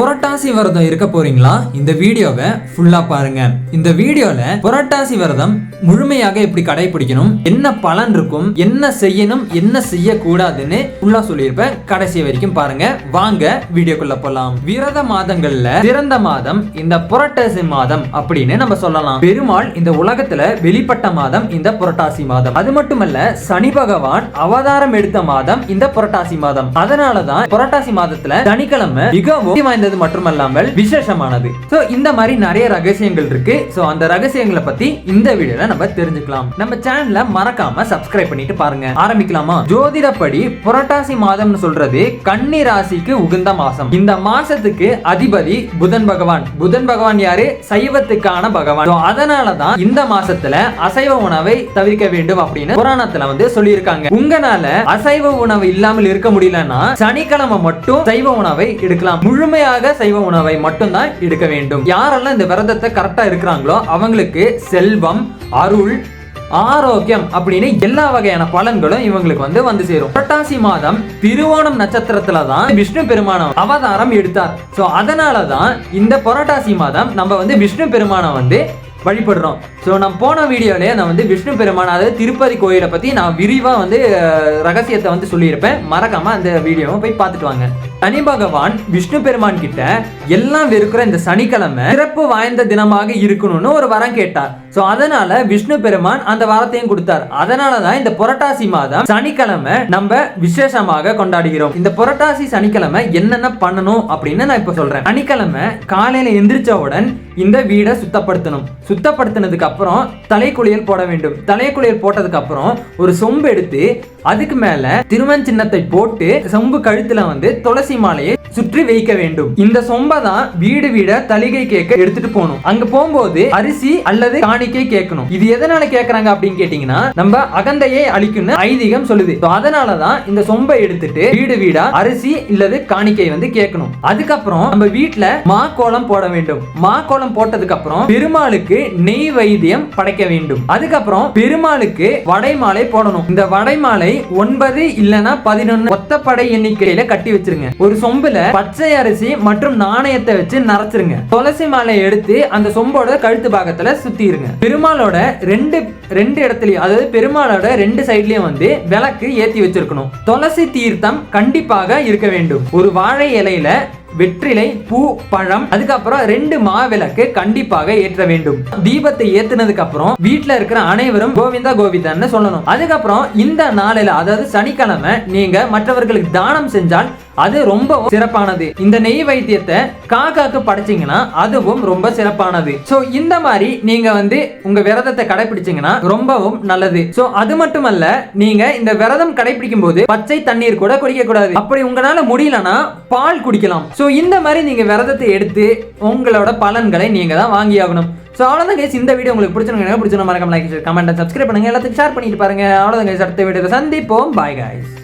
புரட்டாசி விரதம் இருக்க போறீங்களா? இந்த வீடியோவை ஃபுல்லா பாருங்க. இந்த வீடியோல புரட்டாசி விரதம் முழுமையாக எப்படி கடைபிடிக்கணும்? என்ன பலன் இருக்கும்? என்ன செய்யணும்? என்ன செய்யக்கூடாதுன்னு ஃபுல்லா சொல்லியிருப்பேன் கடைசி வரைக்கும் பாருங்க. வாங்க வீடியோக்குள்ள போலாம். விரத மாதங்கள்ல சிறந்த மாதம் இந்த புரட்டாசி மாதம் அப்படின்னு நம்ம சொல்லலாம். பெருமாள் இந்த உலகத்துல வெளிப்பட்ட மாதம் இந்த புரட்டாசி மாதம். அது மட்டுமல்ல சனி பகவான் அவதாரம் எடுத்த மாதம் இந்த புரட்டாசி மாதம். அதனாலதான் புரட்டாசி மாதத்துல சனிக்கிழமை மிகவும் வாய்ந்த வாய்ந்தது மட்டுமல்லாமல் விசேஷமானது. ஸோ இந்த மாதிரி நிறைய ரகசியங்கள் இருக்கு. ஸோ அந்த ரகசியங்களை பத்தி இந்த வீடியோல நம்ம தெரிஞ்சுக்கலாம். நம்ம சேனலை மறக்காம சப்ஸ்கிரைப் பண்ணிட்டு பாருங்க. ஆரம்பிக்கலாமா? ஜோதிடப்படி புரட்டாசி மாதம்னு சொல்றது கன்னி ராசிக்கு உகந்த மாசம். இந்த மாசத்துக்கு அதிபதி புதன் பகவான். புதன் பகவான் யாரு? சைவத்துக்கான பகவான். So, அதனாலதான் இந்த மாசத்துல அசைவ உணவை தவிர்க்க வேண்டும் அப்படின்னு புராணத்துல வந்து சொல்லியிருக்காங்க. உங்களால அசைவ உணவு இல்லாமல் இருக்க முடியலன்னா சனிக்கிழமை மட்டும் சைவ உணவை எடுக்கலாம். முழுமையா முறையாக சைவ உணவை மட்டும்தான் எடுக்க வேண்டும். யாரெல்லாம் இந்த விரதத்தை கரெக்டா இருக்கிறாங்களோ அவங்களுக்கு செல்வம் அருள் ஆரோக்கியம் அப்படின்னு எல்லா வகையான பலன்களும் இவங்களுக்கு வந்து வந்து சேரும். புரட்டாசி மாதம் திருவோணம் நட்சத்திரத்துல தான் விஷ்ணு பெருமானம் அவதாரம் எடுத்தார். சோ அதனால தான் இந்த புரட்டாசி மாதம் நம்ம வந்து விஷ்ணு பெருமானம் வந்து வழிபடுறோம். ஸோ நான் போன வீடியோலேயே நான் வந்து விஷ்ணு பெருமான் அதாவது திருப்பதி கோயிலை பற்றி நான் விரிவாக வந்து ரகசியத்தை வந்து சொல்லியிருப்பேன். மறக்காமல் அந்த வீடியோவை போய் பார்த்துட்டு வாங்க. சனி பகவான் விஷ்ணு பெருமான் கிட்ட எல்லாம் இருக்கிற இந்த சனிக்கிழமை சிறப்பு வாய்ந்த தினமாக இருக்கணும்னு ஒரு வரம் கேட்டார். ஸோ அதனால விஷ்ணு பெருமான் அந்த வாரத்தையும் கொடுத்தார். அதனால தான் இந்த புரட்டாசி மாதம் சனிக்கிழமை நம்ம விசேஷமாக கொண்டாடுகிறோம். இந்த புரட்டாசி சனிக்கிழமை என்னென்ன பண்ணணும் அப்படின்னு நான் இப்போ சொல்கிறேன் சனிக்கிழமை காலையில் எந்திரிச்சவுடன் இந்த வீடை சுத்தப்படுத்தணும். சுத்தப்படுத்தினதுக்கு அப்புறம் தலைக்குளியல் போட வேண்டும். தலைக்குளியல் போட்டதுக்கு அப்புறம் ஒரு சொம்பு எடுத்து அதுக்கு மேல திருமண் சின்னத்தை போட்டு சொம்பு கழுத்துல வந்து துளசி மாலையை சுற்றி வைக்க வேண்டும். இந்த சொம்பை தான் வீடு வீட தலிகை கேட்க எடுத்துட்டு போகணும். அங்க போகும்போது அரிசி அல்லது காணிக்கை கேட்கணும். இது எதனால கேக்குறாங்க அப்படின்னு கேட்டீங்கன்னா நம்ம அகந்தையை அழிக்கும்னு ஐதீகம் சொல்லுது. அதனாலதான் இந்த சொம்பை எடுத்துட்டு வீடு வீடா அரிசி இல்லது காணிக்கை வந்து கேட்கணும். அதுக்கப்புறம் நம்ம வீட்டுல மா கோலம் போட வேண்டும். மா கோலம் போட்டதுக்கு அப்புறம் பெருமாளுக்கு நெய் வைத்தியம் படைக்க வேண்டும். அதுக்கப்புறம் பெருமாளுக்கு வடை மாலை போடணும். இந்த வடை மாலை ஒன்பது இல்லனா பதினொன்னு ஒத்தப்படை எண்ணிக்கையில கட்டி வச்சிருங்க. ஒரு சொம்புல பச்சை அரிசி மற்றும் நாணயத்தை வச்சு நரைச்சிருங்க. துளசி மாலை எடுத்து அந்த சொம்போட கழுத்து பாகத்துல சுத்திருங்க. பெருமாளோட ரெண்டு ரெண்டு இடத்துலயும் அதாவது பெருமாளோட ரெண்டு சைட்லயும் வந்து விளக்கு ஏத்தி வச்சிருக்கணும். துளசி தீர்த்தம் கண்டிப்பாக இருக்க வேண்டும். ஒரு வாழை இலையில வெற்றிலை பூ பழம் அதுக்கப்புறம் ரெண்டு மாவிளக்கு கண்டிப்பாக ஏற்ற வேண்டும். தீபத்தை ஏத்துனதுக்கு அப்புறம் வீட்டுல இருக்கிற அனைவரும் கோவிந்தா கோவிந்தான்னு சொல்லணும். அதுக்கப்புறம் இந்த நாளில அதாவது சனிக்கிழமை நீங்க மற்றவர்களுக்கு தானம் செஞ்சால் அது ரொம்ப சிறப்பானது. இந்த நெய் வைத்தியத்தை காக்காக்கு படைச்சீங்கன்னா அதுவும் ரொம்ப சிறப்பானது. சோ இந்த மாதிரி நீங்க வந்து உங்க விரதத்தை கடைபிடிச்சிங்கன்னா ரொம்பவும் நல்லது. சோ அது மட்டுமல்ல நீங்க இந்த விரதம் கடைபிடிக்கும் போது பச்சை தண்ணீர் கூட குடிக்க கூடாது அப்படி உங்களால முடியலன்னா பால் குடிக்கலாம். சோ இந்த மாதிரி நீங்க விரதத்தை எடுத்து உங்களோட பலன்களை நீங்க தான் வாங்கி ஆகணும். ஸோ அவ்வளோதான் கேஸ் இந்த வீடியோ உங்களுக்கு பிடிச்சிருங்க பிடிச்சிருந்தா மறக்காம லைக் கமெண்ட் சப்ஸ்கிரைப் பண்ணுங்க. எல்லாத்துக்கும் ஷேர் பண்ணிட்டு பாருங்க. அவ்வளோதான் கேஸ் அடுத்த வீடியோ சந்திப்போம். Bye guys